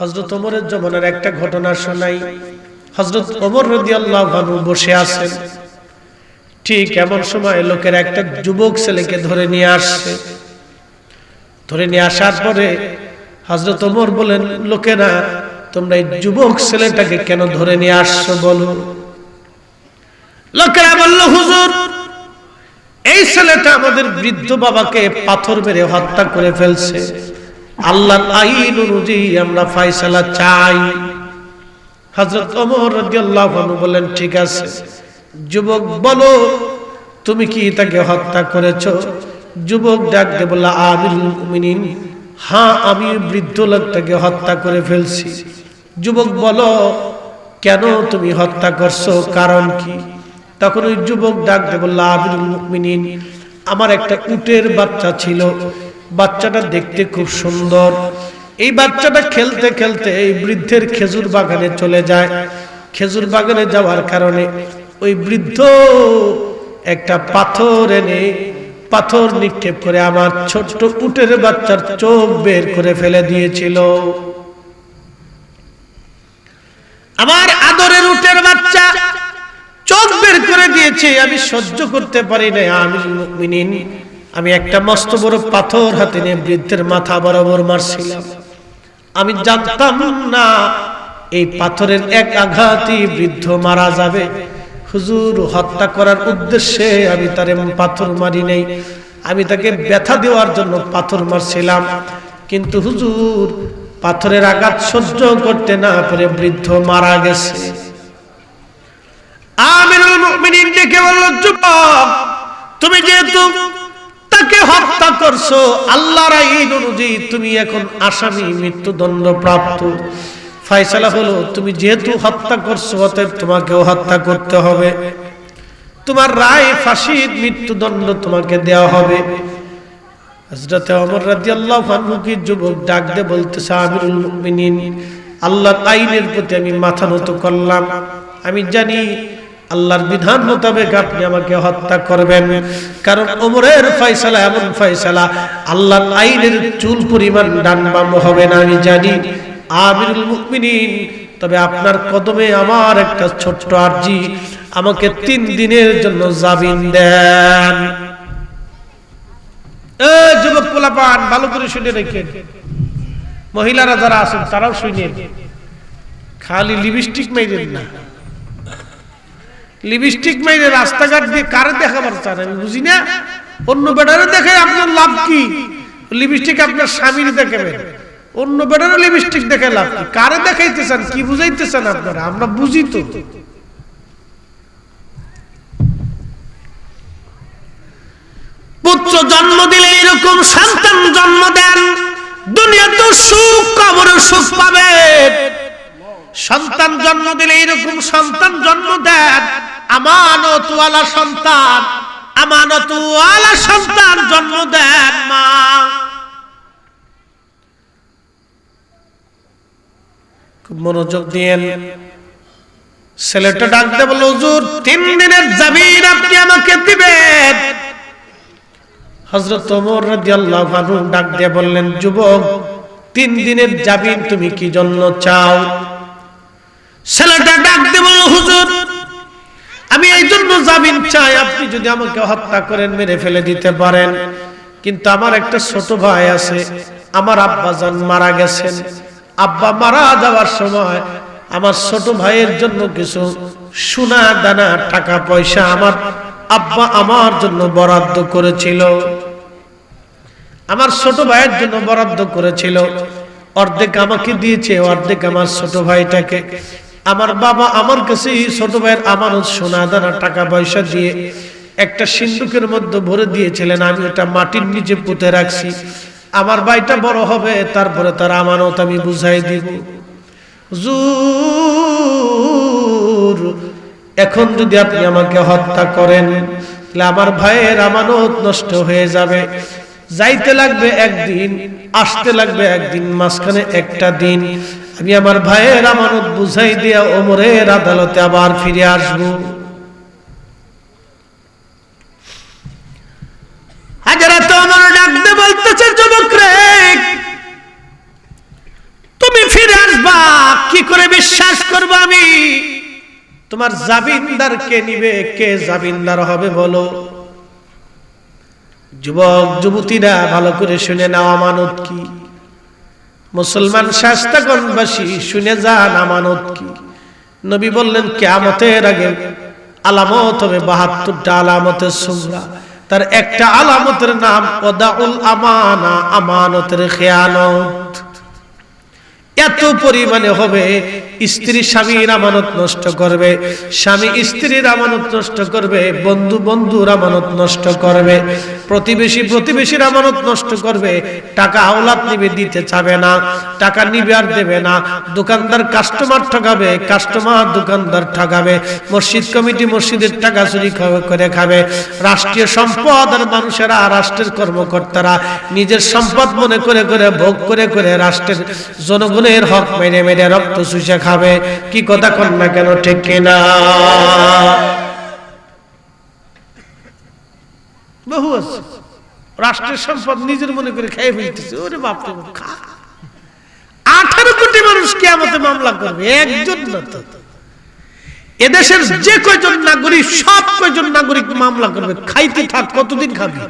হজরত ওমরের জমানার একটা ঘটনা শোনাই। হজরত ওমর রদি আল্লাহ বসে আছেন। ঠিক এমন সময় লোকের একটা যুবক ছেলেকে ধরে নিয়ে আসছে। ধরে নিয়ে আসার পরে হজরত ওমর বলেন, লোকেরা, তোমরা এই যুবক ছেলেটাকে কেন ধরে নিয়ে আসছো বলো? লোকেরা বলল, হুজুর, এই ছেলেটা আমাদের বৃদ্ধ বাবাকে পাথর মেরে হত্যা করে ফেলছে। আল্লাহ আইন অনুযায়ী আমরা ফাইসালা চাই। হজরত ওমর রাদিয়াল্লাহু আনহু বলেন ঠিক আছে, যুবক বলো, তুমি কি তাকে হত্যা করেছ? যুবক ডাক দিয়ে বলল, আমিরুল মুমিনিন হ্যাঁ আমি বৃদ্ধ লোকটাকে হত্যা করে ফেলছি। যুবক বলো, কেন তুমি হত্যা করছ, কারণ কি? তখন ওই যুবক ডাক দিয়ে বলল, আমিরুল মুমিনিন, আমার একটা উটের বাচ্চা ছিল বাচ্চাটা দেখতে খুব সুন্দর। এই বাচ্চাটা খেলতে খেলতে এই বৃদ্ধের খেজুর বাগানে চলে যায়। খেজুর বাগানে যাওয়ার কারণে ওই বৃদ্ধ একটা পাথর এনে পাথর নিক্ষেপ করে আমার ছোট্ট উটের বাচ্চার চোখ বের করে ফেলে দিয়েছিল। আমার আদরের উটের বাচ্চা চোখ বের করে দিয়েছে, আমি সহ্য করতে পারি না আমি আমি একটা মস্ত বড় পাথর হাতে নিয়ে বৃদ্ধের মাথা বরাবর মারছিলাম। আমি জানতাম না, এই পাথরের এক আঘাতই বৃদ্ধ মারা যাবে। হুজুর, হত্যা করার উদ্দেশ্যে আমি তার পাথর মারি নেই। আমি তাকে ব্যথা দেওয়ার জন্য পাথর মারছিলাম। কিন্তু হুজুর, পাথরের আঘাত সহ্য করতে না পেরে বৃদ্ধ মারা গেছে। আমিরুল মুমিনিন ডেকে বলল যুবক তুমি যেহেতু তাকে হত্যা করছ। আল্লাহর আইন অনুযায়ী তুমি এখন আসামি, মৃত্যুদণ্ড প্রাপ্ত। ফয়সালা হলো, তুমি যেহেতু হত্যা করছ, অতএব তোমাকেও হত্যা করতে হবে। তোমার রায় ফাঁসির মৃত্যুদণ্ড তোমাকে দেওয়া হবে। হযরতে ওমর রাদিয়াল্লাহু আনহু কি যুবক ডাক দিয়ে বলতেছে, আমিরুল মুমিনিন, আল্লাহর আইনের প্রতি আমি মাথা নত করলাম। আমি জানি আল্লাহর বিধান মোতাবেক আপনি আমাকে হত্যা করবেন। কারণ ওমরের ফয়সালা এমন ফয়সালা, আল্লাহর আইনের চুল পরিমাণ ডান বাম হবে না, আমি জানি। আমিরুল মুমিনিন, তবে আপনার কদমে আমার একটা ছোট্ট আরজি, আমাকে তিন দিনের জন্য জামিন দেন। যুবক পোলাপান, ভালো করে শুনে রেখেন। মহিলারা যারা আছেন, তারাও শুনে খালি লিপস্টিক মেয়েদের না। লিপস্টিক মেরে রাস্তাঘাট দিয়ে কারে দেখাবার চান আমি বুঝি না। অন্য বেটারে দেখে আপনার লাভ কি? লিপস্টিক আপনার স্বামীর দেখাবেন অন্য বেটারে লিপস্টিক দেখে লাভ কি? কারে দেখাইতেছেন? কি বুঝাইতেছেন আপনারা? আমরা বুঝি তো। পুত্র জন্ম দিলে এরকম সন্তান জন্ম দেন দুনিয়া তো সুখ কবর সুখ পাবে। সন্তান জন্ম দিলে এরকম সন্তান জন্ম দেন আমানতওয়ালা সন্তান আমানতওয়ালা সন্তান জন্ম দেন মা। খুব মনোযোগ দিয়েন। ছেলেটা ডাকতে বলল, হুজুর, তিন দিনের জামিন আপনি আমাকে দিবেন। হযরত ওমর রাদিয়াল্লাহু আনহু ডাক দিয়ে বললেন, যুবক, তিন দিনের জামিন তুমি কি জন্য চাও? ছেলেটা ডাক দিয়ে বলল, হুজুর আমি এই জন্য জামিন চাই, আপনি যদি আমাকে হত্যা করেন, মেরে ফেলে দিতে পারেন। কিন্তু আমার একটা ছোট ভাই আছে, আমার আব্বা জান মারা গেছেন। আব্বা মারা যাওয়ার সময় আমার ছোট ভাইয়ের জন্য কিছু সোনা দানা, টাকা, পয়সা আমার আব্বা আমার জন্য বরাদ্দ করেছিল। আমার ছোট ভাইয়ের জন্য বরাদ্দ করেছিল। অর্ধেক আমাকে দিয়েছে, অর্ধেক আমার ছোট ভাইটাকে। আমার বাবা আমার কাছে ছোট ভাইয়ের আমানত সোনা দানা টাকা পয়সা দিয়ে একটা সিন্ধুকের মধ্যে ভরে দিয়েছিলেন। আমি ওটা মাটির নিচে পুঁতে রাখছি। আমার ভাইটা বড় হবে, তারপরে তার আমানত আমি বুঝাই দিব। হুজুর, এখন যদি আপনি আমাকে হত্যা করেন, তাহলে আমার ভাইয়ের আমানত নষ্ট হয়ে যাবে। যাইতে লাগবে একদিন, আসতে লাগবে একদিন, মাঝখানে একটা দিন। আমি আমার ভাইয়ের আমানত বুঝাই দিয়া ওমরের আদালতে আবার ফিরে আসব। হাজারা তো আমার ডাকতে বলতেছে, যুবক রে, তুমি ফিরে আসবে, কি করে বিশ্বাস করব আমি? তোমার জামিনদার কে নিবে, কে জামিনদার হবে বলো? যুবক, যুবতীরা ভালো করে শুনে নাও আমানত কি। মুসলমান শাস্তাগণবাসী শুনে যান আমানত কি? নবী বললেন, কেয়ামতের আগে আলামত হবে, বাহাত্তরটা আলামতের সুমরা। তার একটা আলামতের নাম, ওদাউল আমানা, আমানতের খেয়ানত। এত পরিমাণে হবে। স্ত্রী স্বামীর আমানত নষ্ট করবে, স্বামী স্ত্রীর আমানত নষ্ট করবে, বন্ধু বন্ধুর আমানত নষ্ট করবে, প্রতিবেশী প্রতিবেশীর আমানত নষ্ট করবে, টাকা আওলাদ নিবে, দিতে চাবে না, টাকা নিবে আর দেবে না, দোকানদার কাস্টমার ঠকাবে কাস্টমার দোকানদার ঠকাবে, মসজিদ কমিটি মসজিদের টাকা চুরি করে খাবে, রাষ্ট্রীয় সম্পদ আর মানুষেরা রাষ্ট্রের কর্মকর্তারা নিজের সম্পদ মনে করে করে, ভোগ করে করে রাষ্ট্রের জনগণের হক মেরে মেরে রক্ত চুষে খাবে। কি কথা কন না কেন ঠিক কিনা? বহু আছে। রাষ্ট্রের সম্পদ নিজের মনে করে খেয়ে ফেলতেছে। ওরে বাপরে বাপ, খা। আঠারো কোটি মানুষ কেয়ামতে মামলা করবে একজন না তো। এদেশের যে কয়জন নাগরিক সব কয়জন নাগরিক মামলা করবে খাইতে থাক কতদিন খাবি?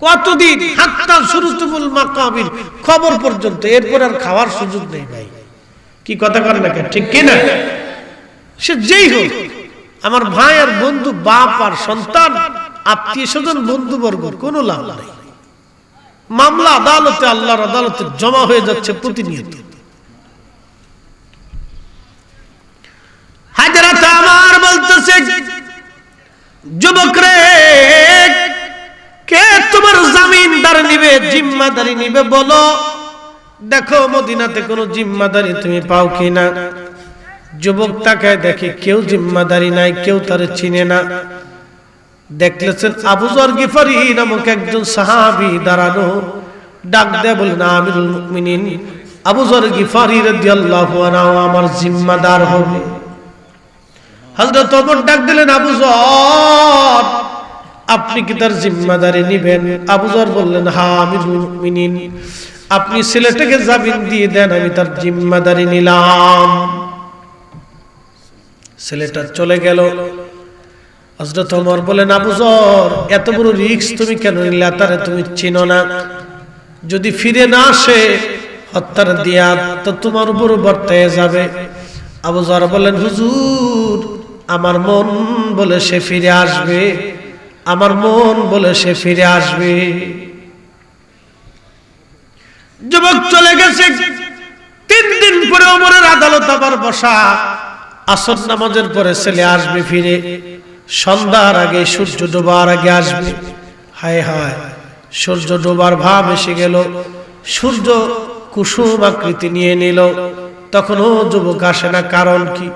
কতদিন? হাত্তা শুরুতুমুল মাকাবির। খবর পর্যন্ত। এরপর আর খাওয়ার সুযোগ নেই ভাই। কি কথা কর না ঠিক কিনা সে যেই হোক, আমার ভাই আর বন্ধু, বাপ আর সন্তান আত্মীয় স্বজন বন্ধু বর্গ কোনো লাভ নাই। মামলা আদালতে, আল্লাহর আদালতে জমা হয়ে যাচ্ছে প্রতিনিয়ত। হাজরাত আমার বলতেছে যুবক রে তোমার জামিনদার নিবে, জিম্মাদারি নিবে, বলো। দেখো মদিনাতে কোনো জিম্মাদারি তুমি পাও কিনা? যুবক তাকায় দেখে কেউ জিম্মাদারি নাই, কেউ তার চিনে না। দেখলেছেন আবু জর গিফারি নামক একজন সাহাবি দাঁড়ানো ডাক দে দেয় বলেন আমিরুল মুমিনিন, আবু জর গিফারি রাদিয়াল্লাহু আনহু আমার জিম্মাদার হবে। হযরত ওমর ডাক দিলেন, আবু জর আপনি কি তার জিম্মাদারি নিবেন? আবু জর বললেন আমিরুল মুমিনিন। আপনি ছেলেটাকে জামিন দিয়ে দেন, আমি তার জিম্মাদারি নিলাম। ছেলেটা চলে গেল। হজরত ওমর বলেন আবু জর, এত বড় রিক্স তুমি কেন নিলে? তারে তুমি চিনো না। যদি ফিরে না আসে হত্যার দিয়া তো তোমার উপর বর্তায় যাবে। আবু জর বলেন হুজুর, আমার মন বলে সে ফিরে আসবে। আমার মন বলে সে ফিরে আসবে। যুবক চলে গেছে। তিন দিন পরে ওমরের আদালত আবার বসা। আসর নামাজের পরে ছেলে আসবে ফিরে। সন্ধ্যার আগে সূর্য ডোবার আগে আসবে। হায় হায়, সূর্য ডোবার ভাব এসে গেল। সূর্য কুসুম আকৃতি নিয়ে নিল। তখনও যুবক আসে না, কারণ কি?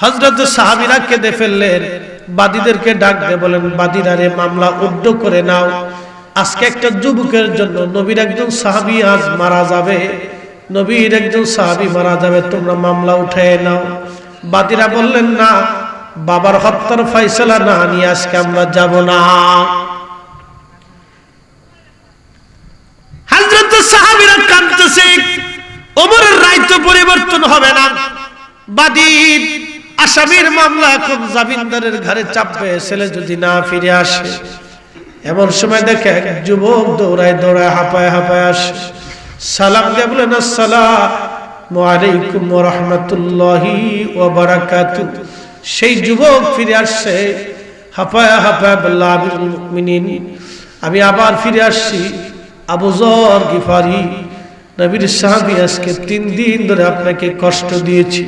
হজরত সাহাবিরা কেঁদে ফেললেন। বাদীদেরকে ডাক দিয়ে বলেন, বাদীরা রে, মামলা উড্ড করে নাও। আজকে একটা যুবকের জন্য নবীর একজন সাহাবি আজ মারা যাবে। নবীর একজন সাহাবি মারা যাবে, তোমরা মামলা উঠায় নাও। বাদীরা বললেন, না, বাবার হত্যার ফয়সলা না নিয়ে আজকে আমরা যাব না। হযরত সাহাবীরা কাঁদতেছে, ওমরের রায় তো পরিবর্তন হবে না। বাদীর আসামির মামলা এখন জামিনদারের ঘরে চাপবে, ছেলে যদি না ফিরে আসে। এমন সময় দেখে এক যুবক দৌড়ায় দৌড়ায়, হাঁপায় হাঁপায় আসে। সালাম দিয়ে বলেন, আসসালামু আলাইকুম রাহমাতুল্লাহি ওয়া বারাকাতুহু। সেই যুবক ফিরে আসছে, হাঁপায় হাঁপায় বললা মুমিনিন, আমি আবার ফিরে আসছি। আবু জর গিফারি, নবীর সাহাবি আজকে তিন দিন ধরে আপনাকে কষ্ট দিয়েছি।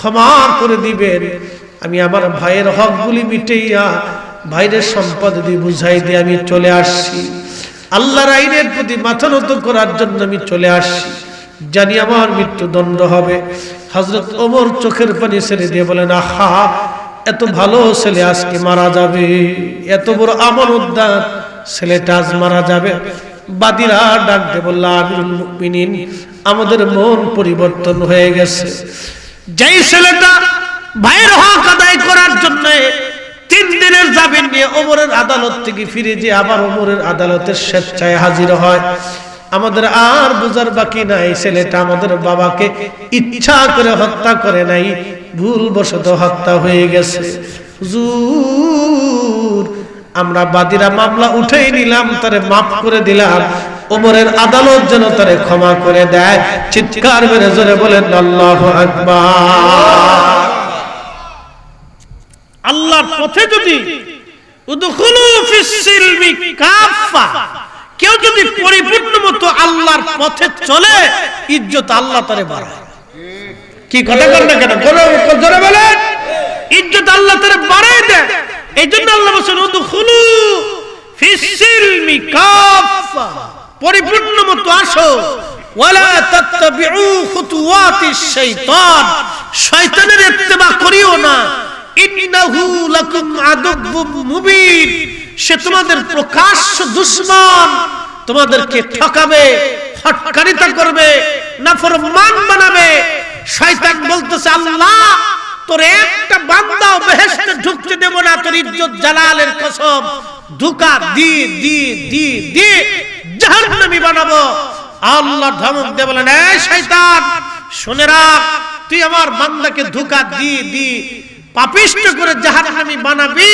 ক্ষমা করে দিবেন। আমি আমার ভাইয়ের হকগুলি মিটেইয়া ভাইয়ের সম্পদ দিয়ে বুঝাই দিয়ে আমি চলে আসছি। আল্লাহর আইনের প্রতি মাথা নত করার জন্য আমি চলে আসছি। জানি আমার মৃত্যুদণ্ড হবে। হজরত ওমর চোখের পানি ছেড়ে দিয়ে বলেন, আহা, এত ভালো ছেলে আজকে মারা যাবে। এত বড় আমল উদ্যান ছেলেটা আজ মারা যাবে। বাদিরা ডাক দিয়ে বলল, আমিরুল মুমিনিন, আমাদের মন পরিবর্তন হয়ে গেছে। যেই ছেলেটা ভাইয়ের হক আদায় করার জন্য তিন দিনের জামিন নিয়ে ওমরের আদালত থেকে ফিরে যে আবার ওমরের আদালতের স্বেচ্ছায় হাজির হয়। আমাদের আর বুঝার বাকি নাই, ছেলেটা আমাদের বাবাকে ইচ্ছা করে হত্যা করে নাই, ভুলবশত হত্যা হয়ে গেছে। আমরা বাদীরা মামলা উঠেই নিলাম, তারে মাফ করে দিলাম। ওমরের আদালত যেন তারে ক্ষমা করে দেয়। চিৎকার করে জোরে বলেন আল্লাহ আকবার। আল্লাহর পথে যদি উদখুলু ফিস সিলমি কাফা কেউ যদি পরিপূর্ণ মতো আল্লাহর পথে চলে ইজ্জত আল্লাহ তারে বাড়ায়। কি কথা কর না কেন? জোরে জোরে বলেন। ইজ্জত আল্লাহ তারে বাড়ায় দেয়। এই জন্য আল্লাহ বলছেন উদখুলু ফিস সিলমি কাফা পরিপূর্ণ মতো আসো করিও না। সে তোমাদের প্রকাশ্য দুশমন তোমাদেরকে ঠকাবে করবে বানাবে। আল্লাহ, তোর একটা বান্দাও বেহেশতে ঢুকতে দেব না। তোর ইজ্জত জালালের কসম। ধোকা দি দি দি দিয়ে জাহান্নামী বানাবো। আল্লাহ ধমক দিয়ে বলেন, এই শয়তান, শুনে রাখ, তুই আমার বান্দাকে ধোকা দিয়ে দিয়ে পাপিষ্ট করে জাহান্নামী বানাবি।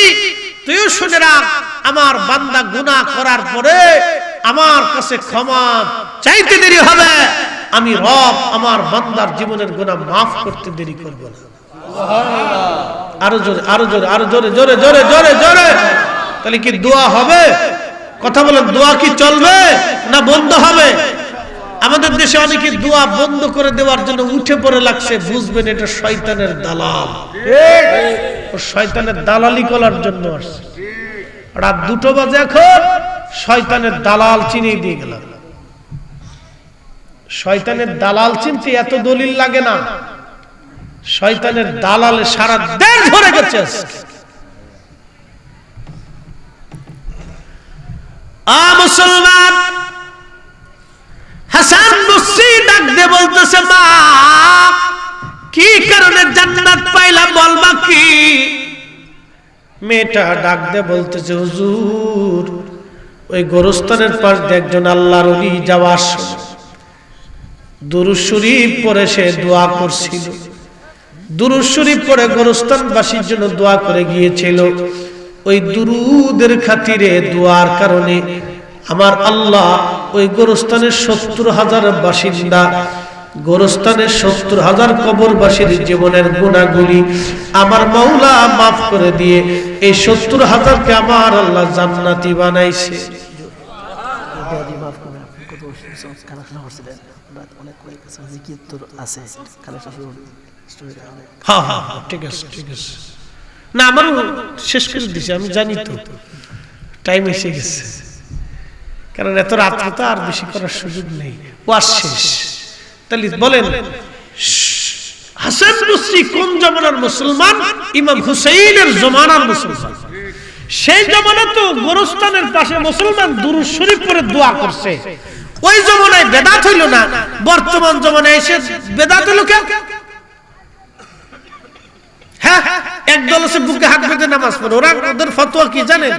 শুনে রাখ, আমার বান্দা গুনাহ করার পরে আমার কাছে ক্ষমা চাইতে দেরি হবে। আমি রব আমার বান্দার জীবনের গুনাহ মাফ করতে দেরি করব না। আরও জোরে আরও জোরে আরও জোরে জোরে জোরে জোরে জোরে। তাহলে কি দোয়া হবে? কথা বলেন, দোয়া কি চলবে না বন্ধ হবে? আমাদের দেশে অনেকে দোয়া বন্ধ করে দেওয়ার জন্য উঠে পড়ে লাগছে, বুঝবেন এটা শয়তানের দালাল। শয়তানের দালালি করার জন্য আসছে। রাত দুটো বাজে এখন, শয়তানের দালাল চিনিয়ে দিয়ে গেলাম। শয়তানের দালাল চিনতে এত দলিল লাগে না। শয়তানের দালালে সারা দেশ ভরে গেছে আজকে। আ মুসলমান, হাসান বসরি ডাক দিয়ে বলতেছে, মা, কি কারণে জান্নাত পাইলাম বলবা কি মেয়েটা ডাক দিয়ে বলতেছে, হুজুর, ওই গোরস্থানের পাশ দিয়ে একজন আল্লাহর ওলি যাওয়া দুরুদ শরীফ পরে সে দোয়া করছিল। দুরুদ শরীফ পরে গোরস্থানবাসীর জন্য দোয়া করে গিয়েছিল। ওই দুরুদের খাতিরে দোয়ার কারণে আমার আল্লাহ ওই গোরস্থানের সত্তর হাজার বাসিন্দা গোরস্থানের সত্তর হাজার কবরবাসীর জীবনের গুণাগুলি আমার মৌলা মাফ করে দিয়ে এই সত্তর হাজারকে আমার আল্লাহ জান্নাতি বানাইছে। হ্যাঁ হ্যাঁ হ্যাঁ, ঠিক আছে ঠিক আছে। না আমার শেষ করে দিছে আমি জানি তো। টাইম এসে গেছে। কারণ এত রাত্রে তো আর বেশি করার সুযোগ নেই। ও আর শেষ। তাহলে বলেন, হাসান কোন জমানার মুসলমান? ইমাম হুসাইনের জমানার মুসলমান। সেই জমানা তো গোরস্থানের পাশে মুসলমান দুরুদ শরীফ পরে দোয়া করছে। ওই জমানায় বেদাত হইল না। বর্তমান জমানায় এসে বেদাত হইল কেন? হ্যাঁ? ওরা কি জানেন?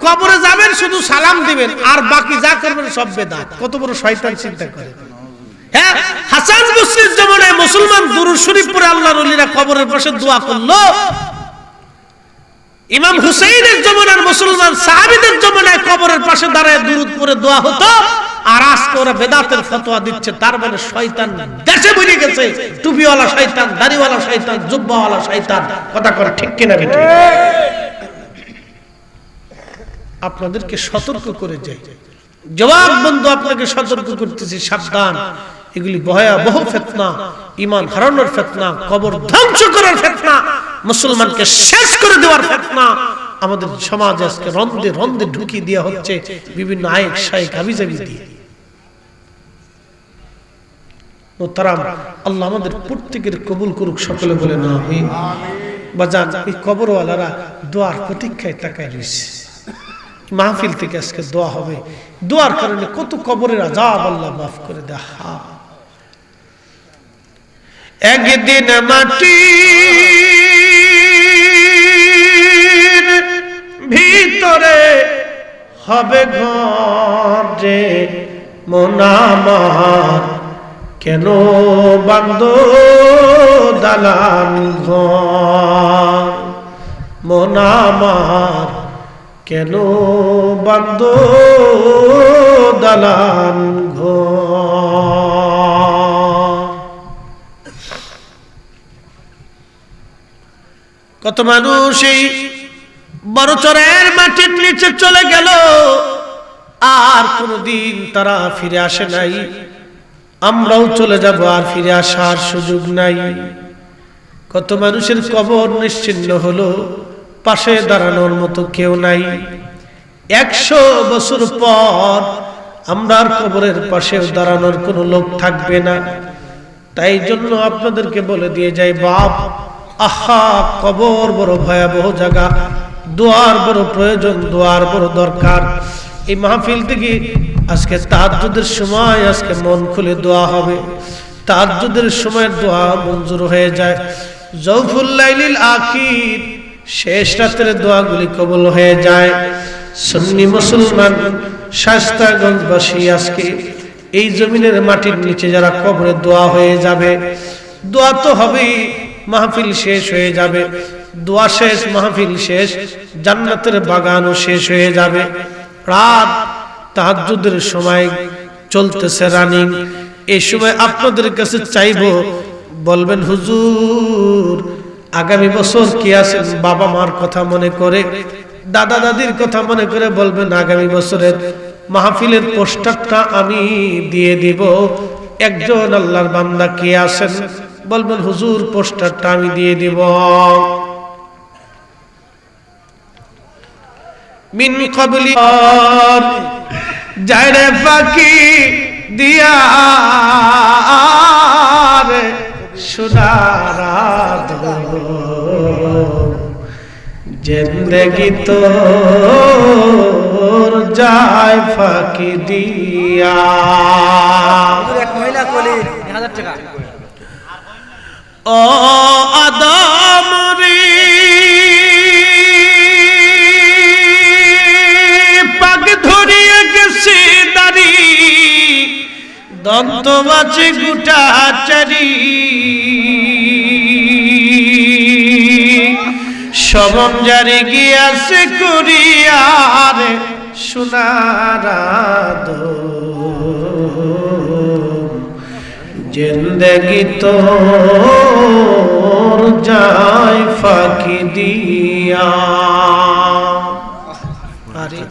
কবরে যাবেন, শুধু সালাম দিবেন, আর বাকি যা করবেন সব বেদাত। কত বড় শয়তান চিন্তা করে। হ্যাঁ? হাসান মুসলমান দুরুদ শরীফ পড়ে আল্লাহর কবরের পাশে দোয়া করল। ইমাম হুসেইনের জমানার মুসলমান সাহাবিদের জমানায় কবরের পাশে দাঁড়ায় দুরুদ পরে দোয়া হতো, আর আজকে ওরা বেদাতের ফতোয়া দিচ্ছে, তার মানে শয়তান দেশে বুঝে গেছে। টুপিওয়ালা শয়তান, দাড়িওয়ালা শয়তান, জুব্বাওয়ালা শয়তান। কথা করে, ঠিক কিনা বেটে আপনাদেরকে সতর্ক করে যাই। জবাব বন্ধু, আপনাকে সতর্ক করতেছি, সাবধান। এগুলি ভয়াবহ ফেতনা ইমান হারানোর ফেতনা, কবর ধ্বংস করার ফেতনা। মুসলমানকে শেষ করে দেওয়ার ফেতনা আমাদের সমাজ আজকে রন্ধে রন্ধে ঢুকিয়ে দেওয়া হচ্ছে, বিভিন্ন আয়েক শায়েক হাবিজাবি দিয়ে। আল্লাহ আমাদের প্রত্যেকের কবুল করুক, সকলে বলে না আমি বাজান এই কবরওয়ালারা দোয়ার প্রতীক্ষায় তাকায় রয়েছে। মাহফিল থেকে আজকে দোয়া হবে। দোয়ার কারণে কত কবরের আজাব আল্লাহ মাফ করে দেখা একদিন মাটি ভিতরে হবে ঘরে মোনামার কেন বান্দ দালান ঘর? মোনামার কেন বান্দ দালান কত মানুষ এই বড় চরের মাটির নিচে চলে গেল। আর কোনদিন তারা ফিরে আসে নাই। আমরাও চলে যাব, আর ফিরে আসার সুযোগ নাই। কত মানুষের কবর নিশ্চিন্ন হলো, পাশে দাঁড়ানোর মতো কেউ নাই। একশো বছর পর আমরা আর কবরের পাশে দাঁড়ানোর কোনো লোক থাকবে না। তাই জন্য আপনাদেরকে বলে দিয়ে যাই, বাপ, আহা, কবর বড় ভয়াবহ জায়গা। দোয়ার বড় প্রয়োজন, দোয়ার বড় দরকার। এই মাহফিল থেকে আজকে তাহাজ্জুদের সময় আজকে মন খুলে দোয়া হবে। তাহাজ্জুদের সময় দোয়া মঞ্জুর হয়ে যায়। জৌফুল্লাইলিল আখির, শেষ রাতের দোয়াগুলি কবল হয়ে যায়। সুন্নি মুসলমান, শাস্তাগঞ্জবাসী আজকে এই জমিনের মাটির নিচে যারা কবরে দোয়া হয়ে যাবে, দোয়া তো হবেই, মাহফিল শেষ হয়ে যাবে। দোয়া শেষ, মাহফিল শেষ, জান্নাতের বাগানও শেষ হয়ে যাবে। রাত তাহাজ্জুদের সময় চলতেছে রানিং। এই সময় আপনাদের কাছে চাইব, বলবেন, হুজুর, আগামী বছর কি আছেন বাবা মার কথা মনে করে, দাদা দাদির কথা মনে করে বলবেন, আগামী বছরের মাহফিলের পোস্টারটা আমি দিয়ে দিব। একজন আল্লাহর বান্দা কে আছেন? বলবেন, হুজুর, পোস্টারটা আমি দিয়ে দিব। মিন কবলি যারে ফাঁকি দিয়া সোনার জিন্দগি তো যায় ফাঁকি দিয়া। এক মহিলা কলি এক হাজার টাকা। ও আদম দন্ত বাজে গুটা চারি সবম জারি গিয়াছে করিয়ার সোনার জিন্দগি তো যায় ফাঁকি দিয়া। আরে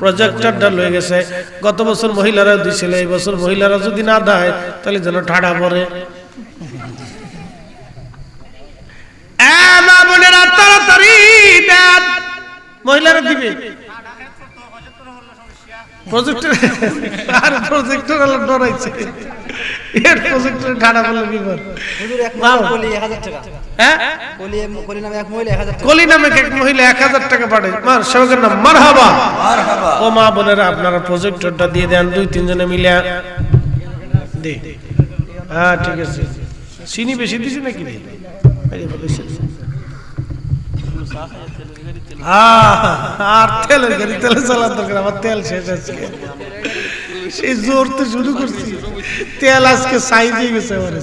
প্রজেক্টরটা লয়ে গেছে। গত বছর মহিলারা দিয়েছিল এই বছর মহিলারা যদি না দেয়, তাহলে যেন ঠাডা পড়ে। তাড়াতাড়ি মহিলারা দিবে। প্রজেক্টর আর প্রজেক্টর ডরাইছে। এর প্রজেক্টর হুজুর এক কলি টাকা। হ্যাঁ? কলি কলি নামে এক মহিলা এক টাকা। কলি নামে এক মহিলা এক হাজার টাকা পাঠায়। মার সবাইকে নাম মারহাবা। ও মা বোনেরা আপনারা প্রজেক্টরটা দিয়ে দেন দুই তিনজনে মিলে। দে। হ্যাঁ ঠিক আছে। চিনি বেশি দিছি নাকি রে? আর তেলের গাড়ি তেলে দরকার আমার তেল শেষ আজকে। সেই জোর তো শুরু করছি তেল আজকে সাইজ দিয়ে গেছে আমার।